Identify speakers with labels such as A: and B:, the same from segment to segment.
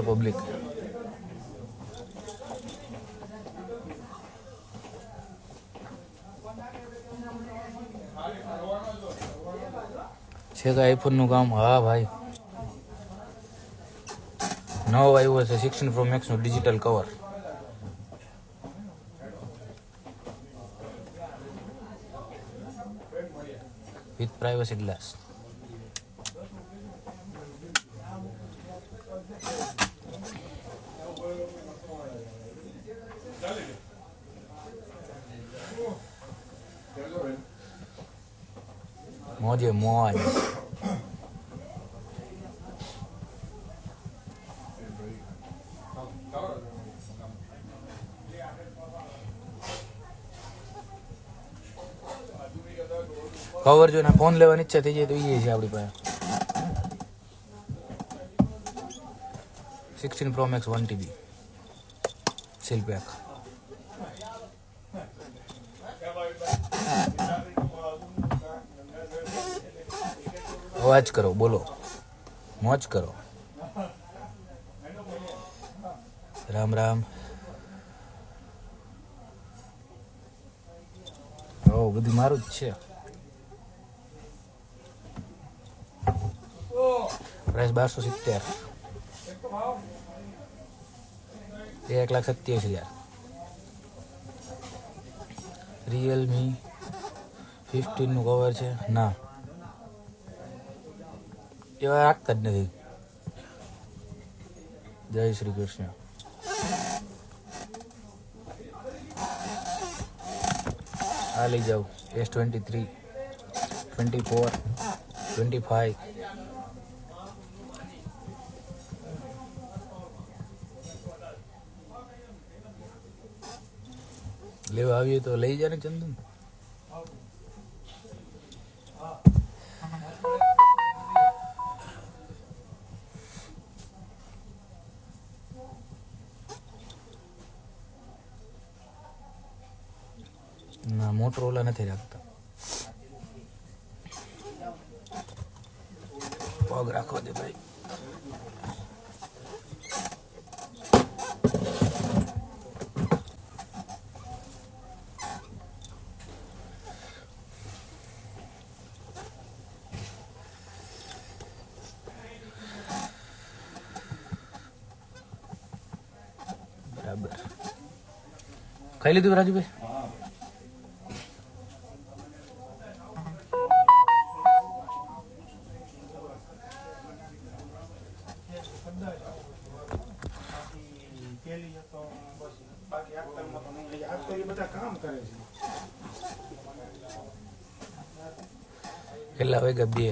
A: કે પબ્લિક છે કે આઈફોનનું કામ? હા, ભાઈ. નવો આવ્યો છે sixteen pro મેક્સનું digital cover with privacy glass મોજ કવર જો ને ફોન લેવાની ઈચ્છા થઈ જાય તો એ છે આપણી પાસે. Sixteen pro max one TB seal pack અવાજ કરો, બોલો. મોજ કરો. રામ રામ. ઓ બધું મારું જ છે. પ્રાઇસ બારસો સિત્તેર. એક લાખ સત્યાવીસ હજાર. રિયલમી ફિફ્ટીનનું કવર છે. ના. એવા રાખતા જ નથી. જય શ્રી કૃષ્ણ. આ લઈ જાઓ. S twenty three twenty four twenty five લેવા આવીએ તો લઈ જાય ને ચંદન. ના મોટરોલા નથી રાખતા. પગ રાખો દે ભાઈ. બરાબર. ખાઈ લીધું રાજુભાઈ કેટલા વાગ્યા બે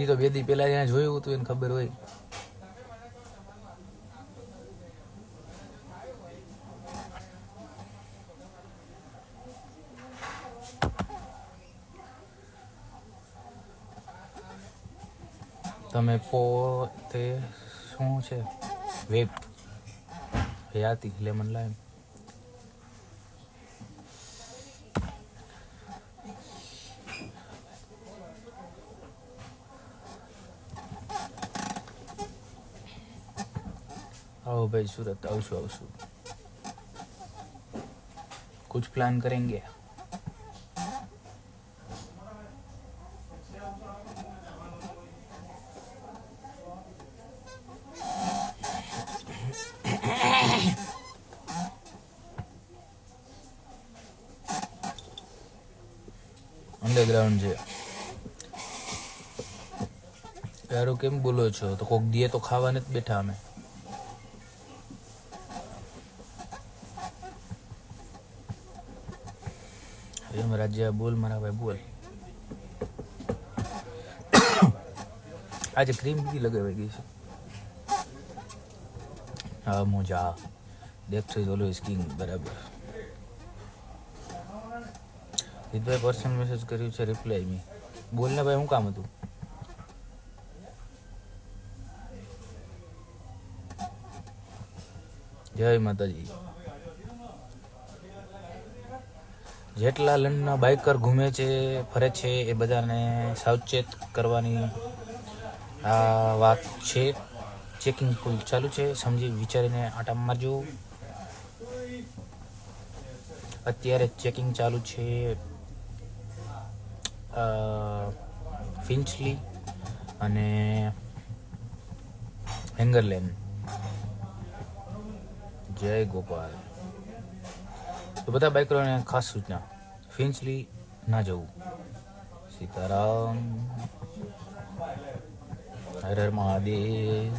A: એ તો બે દી પેલા જ્યાં જોયું હતું એને ખબર હોય. તમે પો તે શું છે? વેબ હયાતી લેમન લાઈમ. आओ भाई सूरत આવશું આવશું कुछ प्लान करेंगे અંડરગ્રાઉન્ડ છે યારો કેમ બોલો છો તો કોક દીએ તો ખાવાને જ બેઠા અમે એમ બોલ મારા ભાઈ, બોલ. આજે ક્રીમ બી લગાવી ગઈ છે. હા, મોજા. ડેપ્થ ઇઝ ઓલવેઝ કિંગ બરાબર. હિતભાઈ પર્સનલ મેસેજ કર્યું છે રિપ્લાય મી બોલને ભાઈ, શું કામ હતું? જય માતાજી. જેટલા લંડના બાઇકર ઘૂમે છે, ફરે છે, એ બધાને સાવચેત કરવાની આ વાત છે. ચેકિંગ ફૂલ ચાલુ છે, સમજી વિચારીને આટા મારજો. અત્યારે ચેકિંગ ચાલુ છે ફિન્ચલી અને હેંગરલેન. જય ગોપાલ. તો બધા બાઇકરોને ખાસ સૂચના. ફિન્ચલી ના જવું. સીતારામ હર હર મહાદેવ.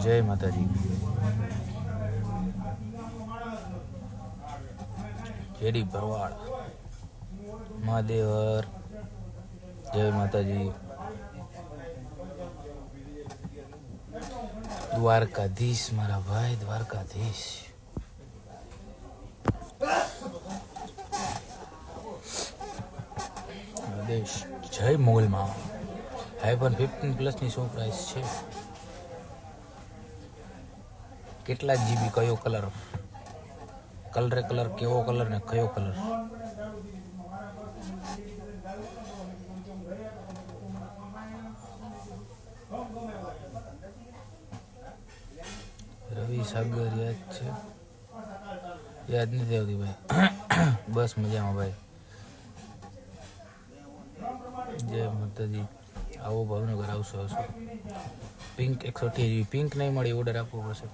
A: જય માતાજી. જેડી ભરવાડ. મહાદેવર. જય માતાજી. દ્વારકાધીશ મારા ભાઈ, દ્વારકાધીશ. આદેશ જય મોગલમાં. આઈફોન ફિફ્ટીન પ્લસની શું પ્રાઇસ છે? કેટલા જીબી કયો કલર કલરે કલર કેવો કલર ને કયો કલર સાગર યાદ છે. યાદ નથી આવતી ભાઈ. બસ મજામાં ભાઈ. જય માતાજી. આવો ભાવનગર આવશો આવશો પિંક એકસો અઠ્યાસી પિંક નહીં મળી ઓર્ડર આપવો પડશે.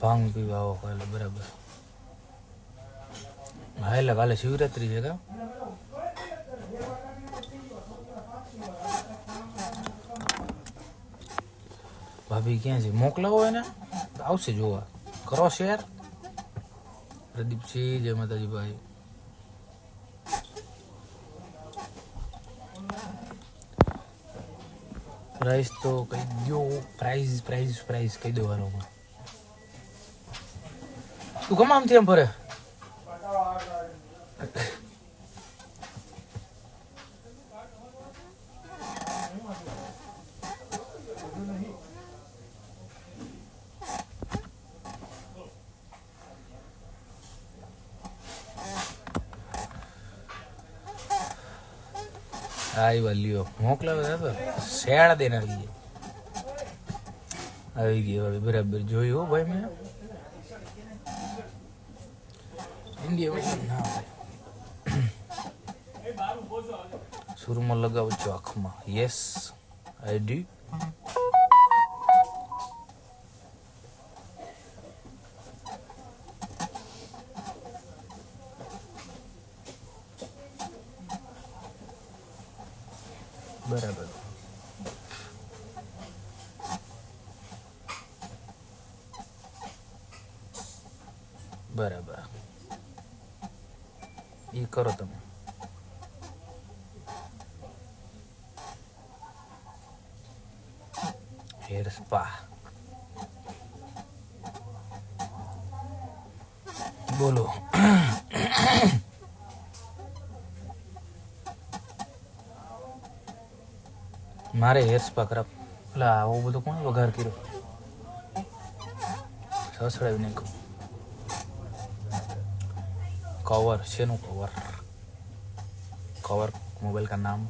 A: ભાંગ પીવા આવો કાલે બરાબર. હા, એટલે કાલે શિવરાત્રી છે કા? ભાભી ક્યાં છે? મોકલાવો એને. આવશે જોવા. કરો શેર પ્રદીપસિંહ, જય માતાજી ભાઈ પ્રાઇસ તો કહી દો પ્રાઇઝ પ્રાઇઝ પ્રાઇઝ કહી દો વારોમાં તું કમામથી એમ ફરે? આઈ વાલ્યો મોકલાવે તો શેળ દેને આવી ગયો આવી ગયો હવે બરાબર જોયું ભાઈ મેં. ઇન્ડિયા ના ભાઈ સુરમાં લગાવો છો આંખમાં. યસ આઈ ડુ બરાબર બરાબર એ કરો તમે હેર સ્પા બોલો મારે હેર સ્પા ખરાબ એટલે આવો બધું કોણ વઘાર કર્યો? સસડાવી નાખ્યું. કવર શેનું કવર કવર મોબાઈલ કા નામ?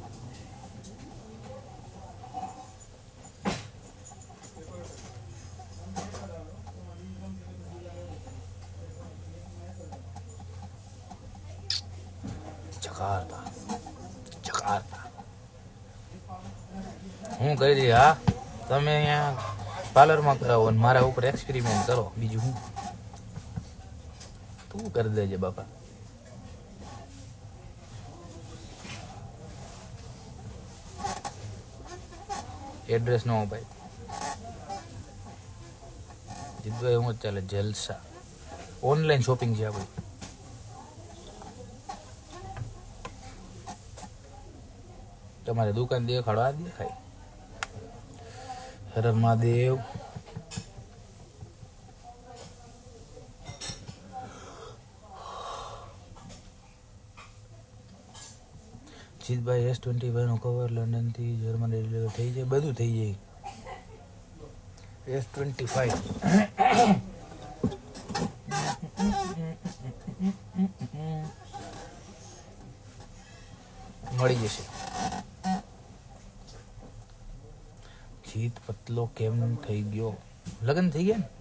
A: કરી દઈએ હા? તમે અહીંયા પાર્લરમાં કરાવો અને મારા ઉપર એક્સપેરિમેન્ટ કરો. બીજું હું? તું કરી દેજે, બાપા. એડ્રેસ નો ભાઈ. જીતભાઈ, હું જ ચાલે, જલસા. ઓનલાઈન શોપિંગ છે આપણી તમારે દુકાન દેખાડો, આ દેખાય. હર જીતભાઈ એસ ટ્વેન્ટી ફાઈવનો કવર લંડનથી જર્મન ડિલિવર થઈ જાય, બધું થઈ જાય. એસ ટ્વેન્ટી ફાઈવ મળી જશે. જીત પતલો કેમ થઈ ગયો લગ્ન થઈ ગયા ને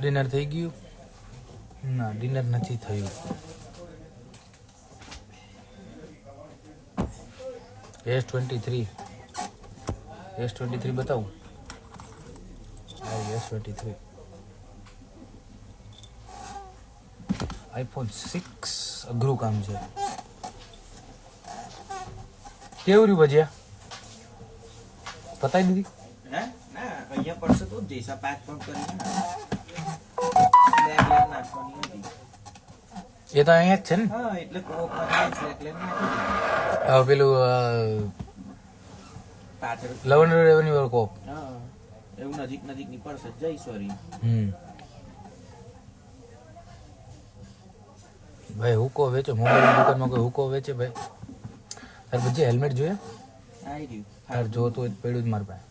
A: ડિનર થઈ ગયું ના ડિનર નથી થયું S twenty three S twenty three બતાવું હા S twenty three iPhone six અઘરું કામ છે. કેવું રહ્યું ભજીયા? પતાવી દીધી?
B: પડશે તો જઈશ. પાંચ નાખવાની હતી.
A: એ તો અહીંયા જ છે ને?
B: એટલે
A: પેલું લવન રેવન્યુ કોપ.
B: હા એવું નજીક નજીકની પડશે. જઈ સોરી
A: હમ. ભાઈ હુકો વેચો. મોબાઈલ દુકાનમાં કોઈ હુકો વેચે ભાઈ? તાર પછી હેલ્મેટ જોઈએ? તાર જોતું હોય પડ્યું જ મારા પાસે.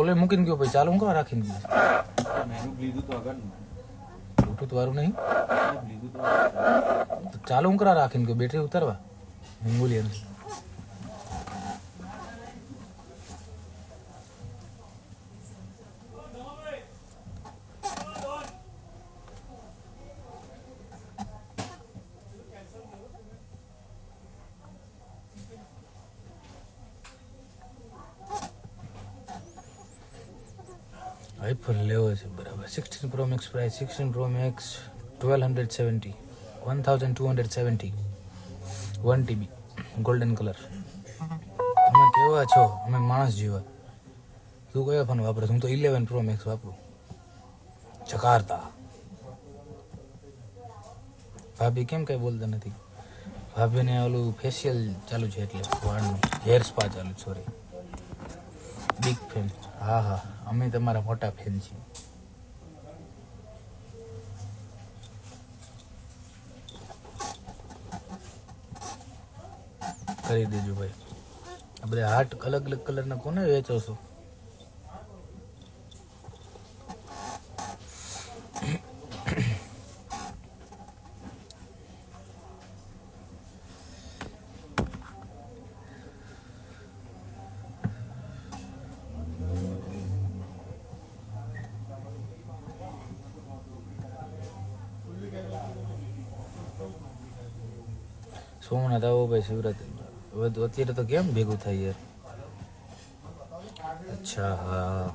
A: ઓલે મૂકીને ગયો ભાઈ. ચાલુ હું કરવા રાખીને ગયો? બ્લુટૂથ વાળું નહીં?
B: તો
A: ચાલુ હું કરા રાખીને ગયો? બેટરી ઉતારવા? હું બોલી 16 Pro Max price 16 Pro Max 1270 1270 1 TB golden colour તમે કેવા છો? અમે માણસ જેવા. તું કયો ફોન વાપરે? હું તો ઇલેવન પ્રો મેક્સ વાપરું. ચકારતા ભાભી કેમ કંઈ બોલતા નથી? ભાભીને ઓલું ફેશિયલ ચાલુ છે એટલે વાળનું. હેર સ્પા ચાલુ સોરી બિગ ફેન હા હા. અમે તમારા મોટા ફેન છીએ. કરી દેજો ભાઈ. આ બધા હાર્ટ અલગ અલગ કલરના કોને વેચો છો સોમનાથ આવો ભાઈ, શિવરાત્રી. હવે તો અત્યારે તો કેમ ભેગું થાય યાર અચ્છા હા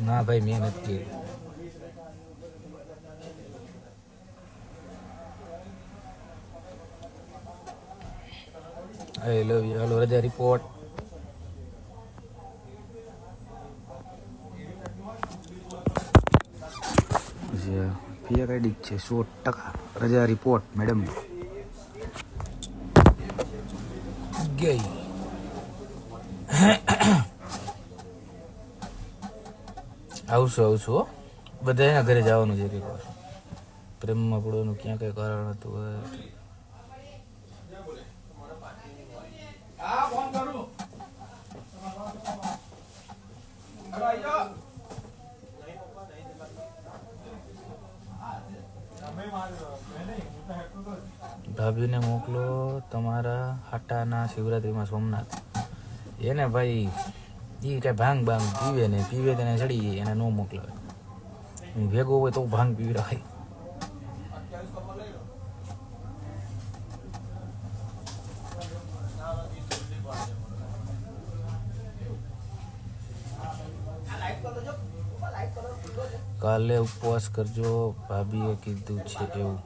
A: ના ભાઈ મેં નથી આઈ લવ યુ હાલો રજા રિપોર્ટ આઈડી છે. સો ટકા. રજા રિપોર્ટ મેડમ ગઈ. આવશું આવશું હો. બધા એના ઘરે જવાનું છે કંઈક વાર પ્રેમમાં પડવાનું ક્યાં કઈ કારણ હતું હવે ભાભીને મોકલો તમારા હાટાના શિવરાત્રીમાં સોમનાથ. એને ભાઈ એ કાંઈ ભાંગ ભાંગ પીવે ને, પીવે તેને ચડી જાય એને ન મોકલાવે. ભેગો હોય તો ભાંગ પીવી રાખાય કાલે ઉપવાસ કરજો, ભાભીએ કીધું છે એવું.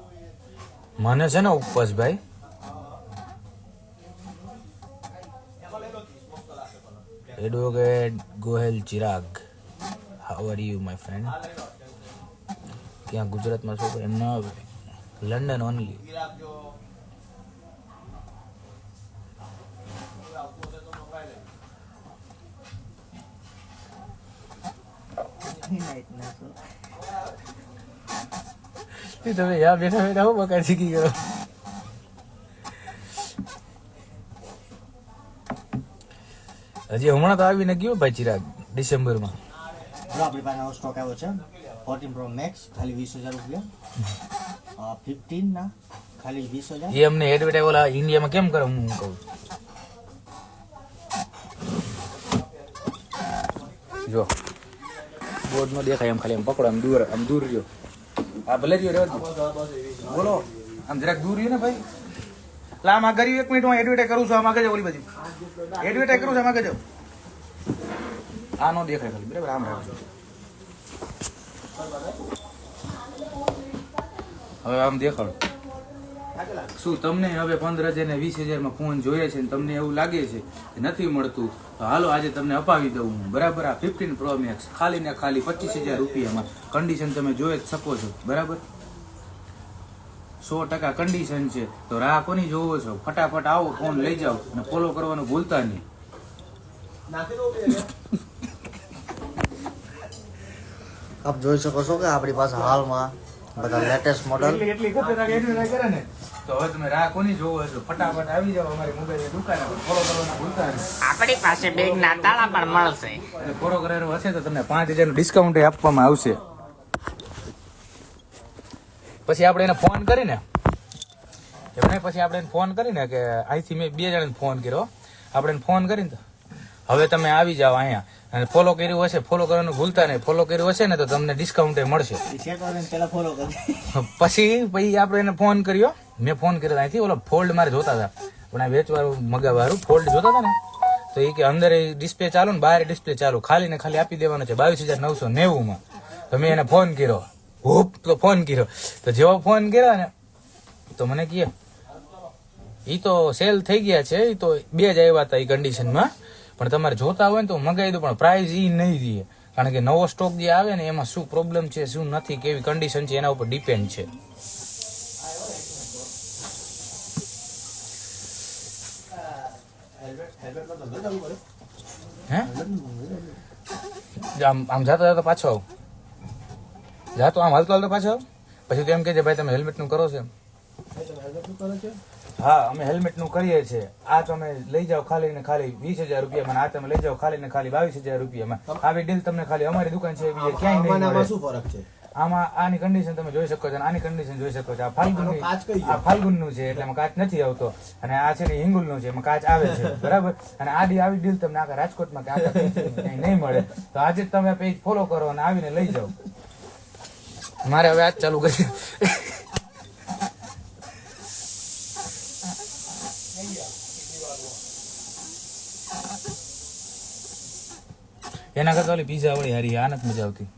A: મને છે ને ઉપવાસ ભાઈ advocate Gohel Chirag how are you my friend ત્યાં ગુજરાતમાં શું એમ ન લંડન ઓનલી તમે યા બેઠા બેઠા હું બકા શીખી ગયો? હજી હમણાં તો આવીને ગયો ભાઈ ચિરાગ ડિસેમ્બરમાં.
B: આપણી પાસે નવો સ્ટોક આવ્યો છે. ફોર્ટીન પ્રો મેક્સ ખાલી વીસ હજાર રૂપિયા. ફિફ્ટીન ના ખાલી વીસ હજાર.
A: એ અમને એડવર્ટાઈઝ ઓલા ઇન્ડિયામાં કેમ કરે હું કહું? જો બોર્ડ નો દેખાય એમ ખાલી એમ પકડો આમ દૂર આમ દૂર રહ્યો. હા, ભલે રહ્યો રહેવા બોલો. આમ જરાક દૂર રહ્યો ને ભાઈ. લા, આમ ગરીબ એક મિનિટ હું એડવર્ટાઈઝ કરું છું, આમ આગળ જાઓ, ઓલી બાજુ. એડવર્ટાઈઝ કરું છું, આમ આગળ જાઓ. આ નો દેખાય ખાલી, બરાબર? આમ રાખજો. હવે આમ દેખાડો. શું તમને હવે પંદર હજાર ને વીસ હજારમાં ફોન જોઈએ છે તમને એવું લાગે છે કે નથી મળતું, તો હાલો આજે તમને અપાવી દઉં હું. બરાબર? આ ફિફ્ટીન પ્રો મેક્સ ખાલી ને ખાલી પચીસ હજાર રૂપિયામાં. કન્ડિશન તમે જોઈ જ શકો છો. બરાબર? સો ટકા કન્ડિશન છે. તો રાહ કોની જોવો છો? ફટાફટ આવો ફોન લઈ જાઓ અને ફોલો કરવાનું ભૂલતા નહીં.
B: આપ જોઈ શકો છો કે આપણી પાસે હાલમાં બધા લેટેસ્ટ મોડલ
A: એટલી ખતરનાક advertise કરે ને. તો હવે તમે રાહ કોની જોવો છો? ફટાફટ આવી જાવ અમારી મોબાઈલ દુકાને. ફોલો કરવાના ભૂલતા નહીં.
C: આપણી પાસે બેગના તાળા પણ મળશે.
A: અને ફોલો કરેલો હશે તો તમને પાંચ હજારનું ડિસ્કાઉન્ટ આપવામાં આવશે. પછી આપણે એને ફોન કરીને એમને પછી આપણે એને ફોન કરીને કે અહીંથી મેં બે જણાને ફોન કર્યો. આપણે ફોન કરીને હવે તમે આવી જાઓ અહીંયા. અને ફોલો કર્યું હશે ફોલો કરવાનું ભૂલતા નહીં. ફોલો કર્યું હશે ને તો તમને ડિસ્કાઉન્ટ મળશે. પછી પછી આપણે એને ફોન કર્યો. મેં ફોન કર્યો અહીંથી ઓલો ફોલ્ડ મારે જોતા હતા. પણ આ વેચવાળું મગાવવાળું ફોલ્ડ જોતા હતા ને તો એ કે અંદર ડિસ્પ્લે ચાલુ ને બહાર ડિસ્પ્લે ચાલુ. ખાલી ને ખાલી આપી દેવાનો છે બાવીસ હજાર નવસો નેવું માં તો મેં એને ફોન કર્યો. હુપ તો ફોન કર્યો. તો જેવો ફોન કર્યો ને તો મને કહે એ તો સેલ થઈ ગયા છે એ તો બે જ આવ્યા હતા એ કન્ડિશનમાં પણ તમારે જોતા હોય ને તો મગાવી દો પણ પ્રાઇસ એ નહીં દે કારણ કે નવો સ્ટોક જે આવે ને, એમાં શું પ્રોબ્લેમ છે, શું નથી, કેવી કન્ડિશન છે, એના ઉપર ડિપેન્ડ છે. હે? આમ આમ જાતા જાતો પાછો આવ. જાતો આમ હાલતો હાલતો પાછો પછી તો એમ કે ભાઈ, તમે હેલ્મેટનું કરો છો? હા અમે હેલ્મેટનું કરીએ છીએ. આ તમે લઈ જાઓ ખાલી ને ખાલી વીસ હજાર રૂપિયામાં આ તમે લઈ જાઓ ખાલી ને ખાલી બાવીસ હજાર રૂપિયામાં. આવી ડીલ તમને ખાલી અમારી દુકાન છે બીજે ક્યાંય નહીં મળે.
B: શું ફરક છે?
A: આમાં આની કન્ડિશન તમે જોઈ શકો છો આની કન્ડિશન જોઈ શકો છો. આ ફાલ્ગુન આ ફાલ્ગુનનું છે એટલે કાચ નથી આવતો. અને આ છે ને હિંગુલનું છે એમાં કાચ આવે છે. બરાબર? અને આ આવી ડીલ તમને આખા રાજકોટમાં કે આખા ક્યાંય નહીં મળે. તો આજે જ તમે પેજ ફોલો કરો અને આવીને લઈ જાઓ. મારે હવે આજ ચાલુ કરી એના કરતા ઓલી પીઝા વાળી હારી આ નથી મજા આવતી.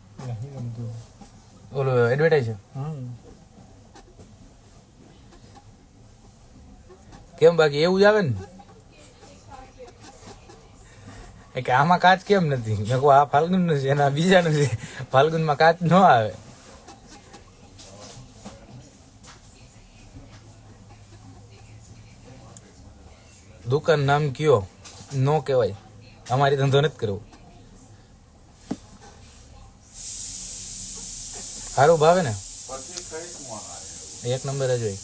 A: ઓલો એડવર્ટાઈઝ છે? કેમ બાકી, એવું જ આવે ને? એ કે આમાં કાચ કેમ નથી? મેં કહું, આ ફાલ્ગુનનું છે, એના બીજાનું છે. ફાલ્ગુનમાં કાચ ન આવે. દુકાન નામ કયો? નો કહેવાય. અમારી ધંધો નથી કરવો. સારું ભાવે ને? એક નંબર જ હોય.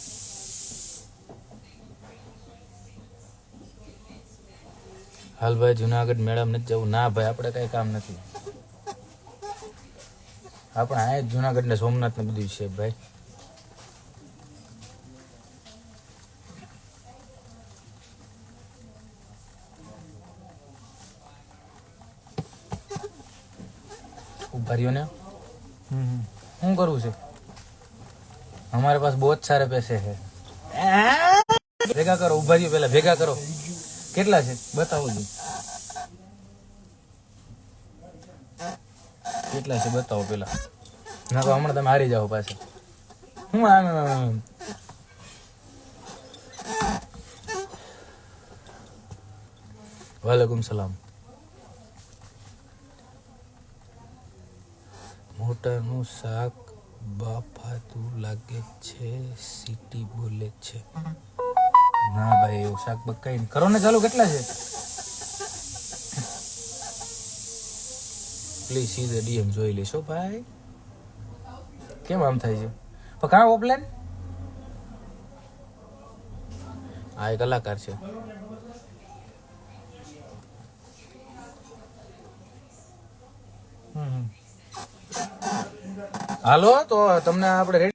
A: હાલ ભાઈ જુનાગઢ મેળામાં નથી જવું. ના ભાઈ આપણે કઈ કામ નથી. આપણે આ જુનાગઢ ને સોમનાથ ને બધું છે ભાઈ. ઊભા રહ્યો ને? શું કરવું છે हमारे पास बहुत सारे पैसे है ભેગા કરો ઉભા રહ્યો પેલા ભેગા કરો કેટલા છે બતાવો જી કેટલા છે બતાવો પેલા ના તો હમણાં તમે હારી જાઓ પાછા હું આમ આમ, આમ. વાલેકુમ સલામ મોટાનું શાક બાફાતું લાગે છે, સિટી બોલે છે. ના ભાઈ, એવું શાક બકાઈ. કરો ને ચાલુ, કેટલા છે? પ્લીઝ સીધે ડીએમ જોઈ લેશો ભાઈ. કેમ આમ થાય છે? પણ કાં ઓફલાઈન આ એક કલાકાર છે. હાલો તો તમને આપણે